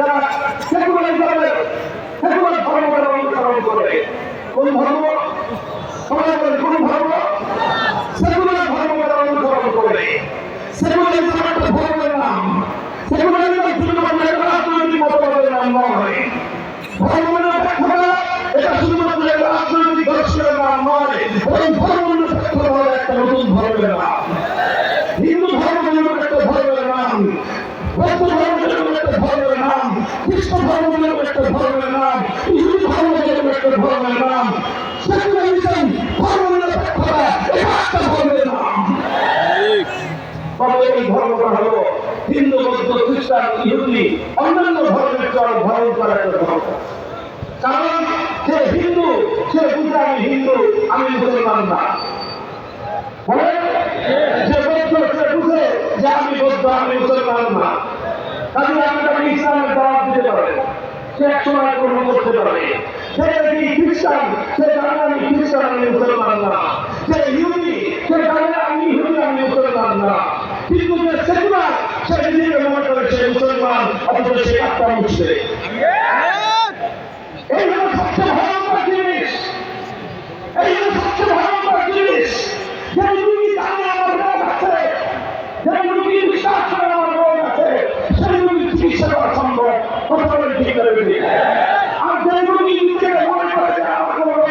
যারা সেকুলার ধর্মের সেকুলার ধর্মকে অনুসরণ করে কোন ধর্ম? বলেন কোন ধর্ম? সেকুলার ধর্মকে অনুসরণ করে সেকুলারিজম একটা ধর্মের নাম। শুধুমাত্র একটা রাজনৈতিক মতবাদের নাম নয়। ধর্মের ব্যাখ্যা এটা শুধুমাত্র রাজনৈতিক দর্শনের নাম নয়। বরং ধর্ম নিরপেক্ষ একটা নতুন ধর্মের নাম হিন্দু ধর্ম নিরপেক্ষ ধর্মের নাম বৌদ্ধ ধর্ম নিরপেক্ষ ধর্মের নাম খ্রিস্ট ধর্ম নিরপেক্ষ ধর্মের নাম ইহুদি ধর্ম নিরপেক্ষ ধর্মের নাম সেকুলারিজম ধর্ম নিরপেক্ষতা এটা একটা ধর্মের হিন্দু, বৌদ্ধ, খ্রিস্টান, ইহুদি, অন্যান্য ধর্মের চল ধর্ম করার একটা কারণ সে হিন্দু, সে বুঝে আমি হিন্দু, আমি মুসলমান না। বলে যে বৌদ্ধ বুঝে যে আমি বৌদ্ধ, আমি মুসলমান না। সে এক সময় গ্রহণ করতে পারে সে যদি খ্রিস্টান, সে জানে আমি খ্রিস্টান আমি মুসলমান না। সে ইহুদি, সে জানে আমি ইহুদি আমি মুসলমান না। কিন্তু যে সেকুলার, সে নিজেকে মনে করে সে মুসলমান, অথচ সে আত্মা মুসলিম। এই হলো সবচেয়ে ভয়ঙ্কর জিনিস। এই হলো সবচেয়ে ভয়ঙ্কর জিনিস। চিকিৎসা করা সম্ভব কথা বলে ঠিক করে বেরিয়ে আর যে রুগী নিজেকে মনে করে যে আমার কোনো রোগ